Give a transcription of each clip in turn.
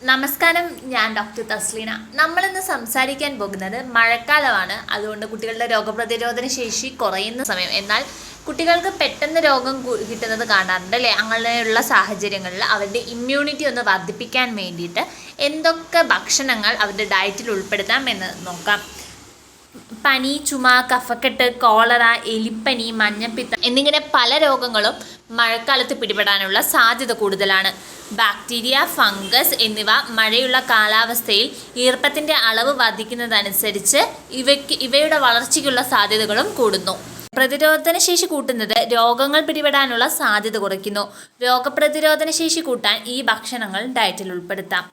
നമസ്കാരം ഞാൻ ഡോക്ടർ തസ്ലീന. നമ്മളിന്ന് സംസാരിക്കാൻ പോകുന്നത് മഴക്കാലമാണ്. അതുകൊണ്ട് കുട്ടികളുടെ രോഗപ്രതിരോധന ശേഷി കുറയുന്ന സമയം. എന്നാൽ കുട്ടികൾക്ക് പെട്ടെന്ന് രോഗം കിട്ടുന്നത് കാണാറുണ്ട് അല്ലേ? അങ്ങനെയുള്ള സാഹചര്യങ്ങളിൽ അവരുടെ ഇമ്മ്യൂണിറ്റി ഒന്ന് വർദ്ധിപ്പിക്കാൻ വേണ്ടിയിട്ട് എന്തൊക്കെ ഭക്ഷണങ്ങൾ അവരുടെ ഡയറ്റിൽ ഉൾപ്പെടുത്താം എന്ന് നോക്കാം. പനി ചുമ കഫക്കെട്ട് കോളറ എലിപ്പനി മഞ്ഞപ്പിത്തം എന്നിങ്ങനെ പല രോഗങ്ങളും മഴക്കാലത്ത് പിടിപെടാനുള്ള സാധ്യത കൂടുതലാണ്. ബാക്ടീരിയ ഫംഗസ് എന്നിവ മഴയുള്ള കാലാവസ്ഥയിൽ ഈർപ്പത്തിന്റെ അളവ് വർദ്ധിക്കുന്നതനുസരിച്ച് ഇവയ്ക്ക് ഇവയുടെ വളർച്ചയ്ക്കുള്ള സാധ്യതകളും കൂടുന്നു. പ്രതിരോധന ശേഷി കൂട്ടുന്നത് രോഗങ്ങൾ പിടിപെടാനുള്ള സാധ്യത കുറയ്ക്കുന്നു. രോഗപ്രതിരോധന ശേഷി കൂട്ടാൻ ഈ ഭക്ഷണങ്ങൾ ഡയറ്റിൽ ഉൾപ്പെടുത്താം.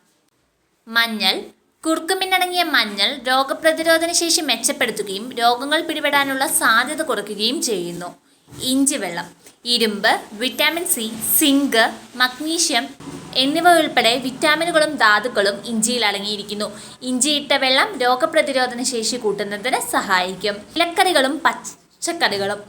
മഞ്ഞൾ. കുർക്കുമിന്നടങ്ങിയ മഞ്ഞൾ രോഗപ്രതിരോധന ശേഷി മെച്ചപ്പെടുത്തുകയും രോഗങ്ങൾ പിടിപെടാനുള്ള സാധ്യത കുറയ്ക്കുകയും ചെയ്യുന്നു. ഇഞ്ചി വെള്ളം ഇരുമ്പ് വിറ്റാമിൻ സി സിങ്ക് മഗ്നീഷ്യം എന്നിവ ഉൾപ്പെടെ വിറ്റാമിനുകളും ധാതുക്കളും ഇഞ്ചിയിൽ അടങ്ങിയിരിക്കുന്നു. ഇഞ്ചിയിട്ട വെള്ളം രോഗപ്രതിരോധന ശേഷി കൂട്ടുന്നതിന് സഹായിക്കും. ഇലക്കറികളും പച്ചക്കറികളും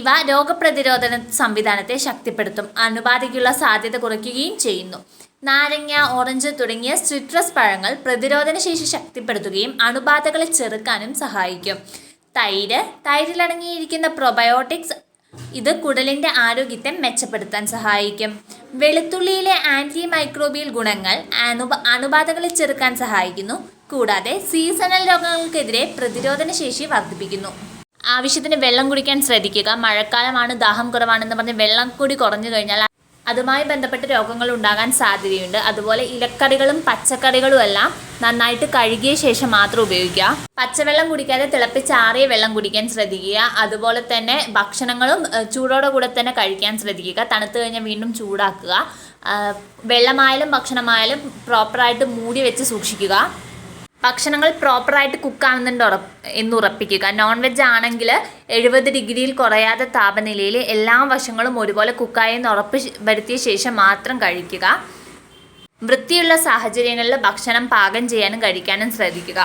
ഇവ രോഗപ്രതിരോധന സംവിധാനത്തെ ശക്തിപ്പെടുത്തും. അണുബാധയ്ക്കുള്ള സാധ്യത കുറയ്ക്കുകയും ചെയ്യുന്നു. നാരങ്ങ ഓറഞ്ച് തുടങ്ങിയ സിട്രസ് പഴങ്ങൾ പ്രതിരോധന ശേഷി ശക്തിപ്പെടുത്തുകയും അണുബാധകളെ ചെറുക്കാനും സഹായിക്കും. തൈര് തൈരിലടങ്ങിയിരിക്കുന്ന പ്രൊബയോട്ടിക്സ് ഇത് കുടലിന്റെ ആരോഗ്യത്തെ മെച്ചപ്പെടുത്താൻ സഹായിക്കും. വെളുത്തുള്ളിയിലെ ആന്റി മൈക്രോബിയൽ ഗുണങ്ങൾ അണുബ അണുബാധകളെ ചെറുക്കാൻ സഹായിക്കുന്നു. കൂടാതെ സീസണൽ രോഗങ്ങൾക്കെതിരെ പ്രതിരോധന ശേഷി വർദ്ധിപ്പിക്കുന്നു. ആവശ്യത്തിന് വെള്ളം കുടിക്കാൻ ശ്രദ്ധിക്കുക. മഴക്കാലമാണ് ദാഹം കുറവാണെന്ന് പറഞ്ഞ് വെള്ളം കൂടി കുറഞ്ഞു കഴിഞ്ഞാൽ അതുമായി ബന്ധപ്പെട്ട് രോഗങ്ങൾ ഉണ്ടാകാൻ സാധ്യതയുണ്ട്. അതുപോലെ ഇലക്കറികളും പച്ചക്കറികളും എല്ലാം നന്നായിട്ട് കഴുകിയ ശേഷം മാത്രം ഉപയോഗിക്കുക. പച്ചവെള്ളം കുടിക്കാതെ തിളപ്പിച്ചാറിയ വെള്ളം കുടിക്കാൻ ശ്രദ്ധിക്കുക. അതുപോലെ തന്നെ ഭക്ഷണങ്ങളും ചൂടോടെ കൂടെ തന്നെ കഴിക്കാൻ ശ്രദ്ധിക്കുക. തണുത്തു കഴിഞ്ഞാൽ വീണ്ടും ചൂടാക്കുക. വെള്ളമായാലും ഭക്ഷണമായാലും പ്രോപ്പറായിട്ട് മൂടി വെച്ച് സൂക്ഷിക്കുക. ഭക്ഷണങ്ങൾ പ്രോപ്പറായിട്ട് കുക്കാവുന്നുണ്ട് ഉറപ്പ് എന്ന് ഉറപ്പിക്കുക. നോൺ വെജ് ആണെങ്കിൽ എഴുപത് ഡിഗ്രിയിൽ കുറയാതെ താപനിലയിൽ എല്ലാ വശങ്ങളും ഒരുപോലെ കുക്കായെന്ന് ഉറപ്പ് വരുത്തിയ ശേഷം മാത്രം കഴിക്കുക. വൃത്തിയുള്ള സാഹചര്യങ്ങളിൽ ഭക്ഷണം പാകം ചെയ്യാനും കഴിക്കാനും ശ്രദ്ധിക്കുക.